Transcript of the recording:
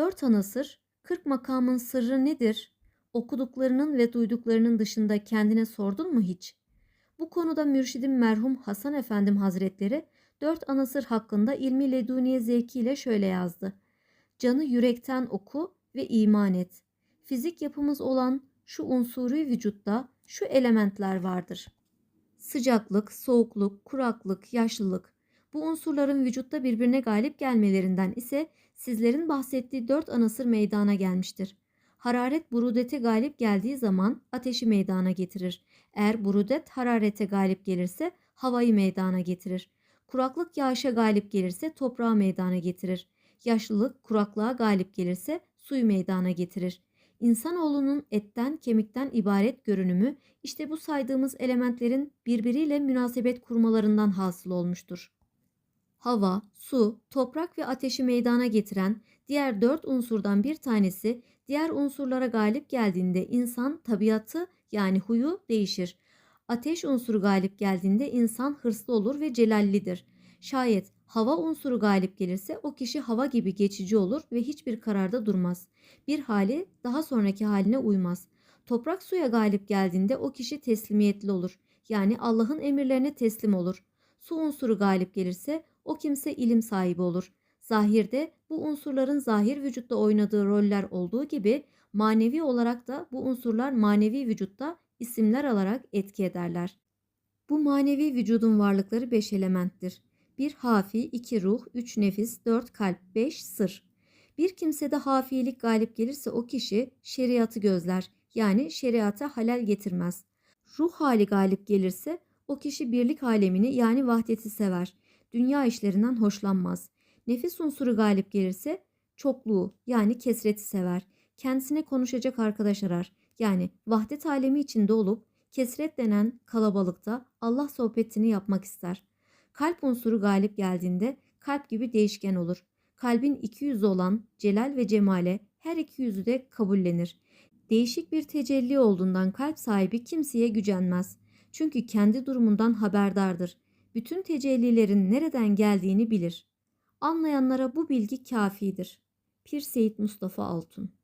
Dört ana sır, kırk makamın sırrı nedir? Okuduklarının ve duyduklarının dışında kendine sordun mu hiç? Bu konuda mürşidim merhum Hasan Efendim Hazretleri dört ana sır hakkında ilmi leduniye zevkiyle şöyle yazdı. Canı yürekten oku ve iman et. Fizik yapımız olan şu unsuri vücutta şu elementler vardır. Sıcaklık, soğukluk, kuraklık, yaşlılık. Bu unsurların vücutta birbirine galip gelmelerinden ise sizlerin bahsettiği dört anasır meydana gelmiştir. Hararet burudete galip geldiği zaman ateşi meydana getirir. Eğer burudet hararete galip gelirse havayı meydana getirir. Kuraklık yağışa galip gelirse toprağı meydana getirir. Yaşlılık kuraklığa galip gelirse suyu meydana getirir. İnsanoğlunun etten kemikten ibaret görünümü işte bu saydığımız elementlerin birbiriyle münasebet kurmalarından hasıl olmuştur. Hava, su, toprak ve ateşi meydana getiren diğer dört unsurdan bir tanesi diğer unsurlara galip geldiğinde insan tabiatı yani huyu değişir. Ateş unsuru galip geldiğinde insan hırslı olur ve celallidir. Şayet hava unsuru galip gelirse o kişi hava gibi geçici olur ve hiçbir kararda durmaz. Bir hali daha sonraki haline uymaz. Toprak suya galip geldiğinde o kişi teslimiyetli olur. Yani Allah'ın emirlerine teslim olur. Su unsuru galip gelirse o kimse ilim sahibi olur. Zahirde bu unsurların zahir vücutta oynadığı roller olduğu gibi manevi olarak da bu unsurlar manevi vücutta isimler alarak etki ederler. Bu manevi vücudun varlıkları beş elementtir. Bir hafi, iki ruh, üç nefis, dört kalp, beş sır. Bir kimsede hafilik galip gelirse o kişi şeriatı gözler. Yani şeriata halal getirmez. Ruh hali galip gelirse o kişi birlik alemini yani vahdeti sever. Dünya işlerinden hoşlanmaz. Nefis unsuru galip gelirse çokluğu yani kesreti sever. Kendisine konuşacak arkadaş arar. Yani vahdet alemi içinde olup kesret denen kalabalıkta Allah sohbetini yapmak ister. Kalp unsuru galip geldiğinde kalp gibi değişken olur. Kalbin iki yüzü olan celal ve cemale her iki yüzü de kabullenir. Değişik bir tecelli olduğundan kalp sahibi kimseye gücenmez. Çünkü kendi durumundan haberdardır. Bütün tecellilerin nereden geldiğini bilir. Anlayanlara bu bilgi kafidir. Pir Seyit Mustafa Altun